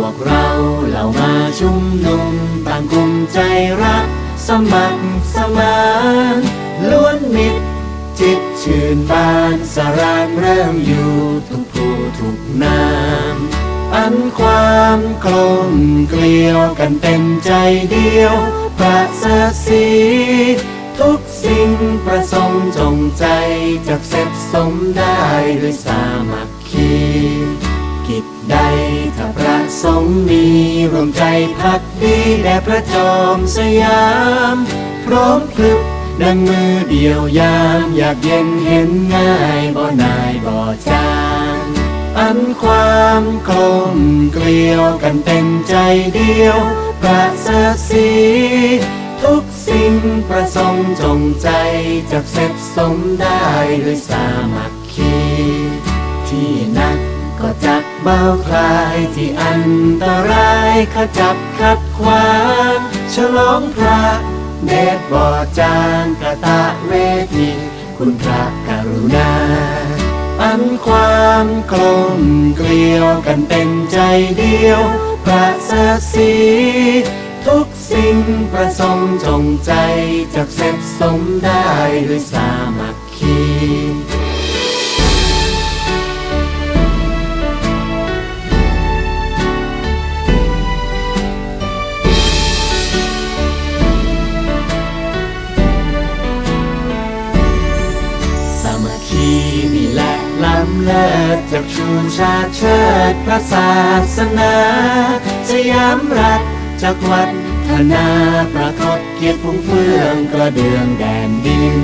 วกเราเหล่ามาชุมนุมต่างกลุ่มใจรัก สมัครสมานล้วนมิตร จิตชื่นบานสรานเริ่มอยู่ทุกผู้ทุกนาม อันความกลมเกลียวกันเป็นใจเดียวประเสริฐสีทุกสิ่งประสงค์จงใจจากเสร็จสมได้ด้วยสามัคคี กิจใด ถ้าประสงค์มีรวมใจพักดีแด่พระจอมสยาม พร้อมพลึกดังมือเดียวยาม อยากเย็นเห็นง่ายบ่นายบ่จางอันความกลมเกลียวกันเป็นใจเดียวประเสริฐสีทุกสิ่งประสงค์จงใจจากเสร็จสมได้ด้วยสามัคคี ที่นักก็จัก เบาคลายที่อันตรายขจัดขัดขวางฉลองพระเดชบ่อจางกระตะเวทีคุณพระกรุณา อันความกลมเกลียวกันเป็นใจเดียวประเสสีทุกสิ่งประสงค์จงใจจากเสร็จสมได้ด้วยสา เลิศจากชูชาเชิดพระศาสนาสยามรัฐจากวัฒนาประทศเกียรติฟุ้งเฟืองกระเดืองแดนดิน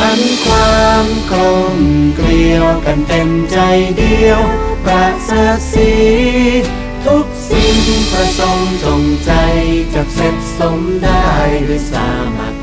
อันความกลมเกลียวกันเต็มใจเดียว ประเสริฐสีทุกสิ่งประสงค์จงใจจากเสร็จสมได้ด้วยสามัค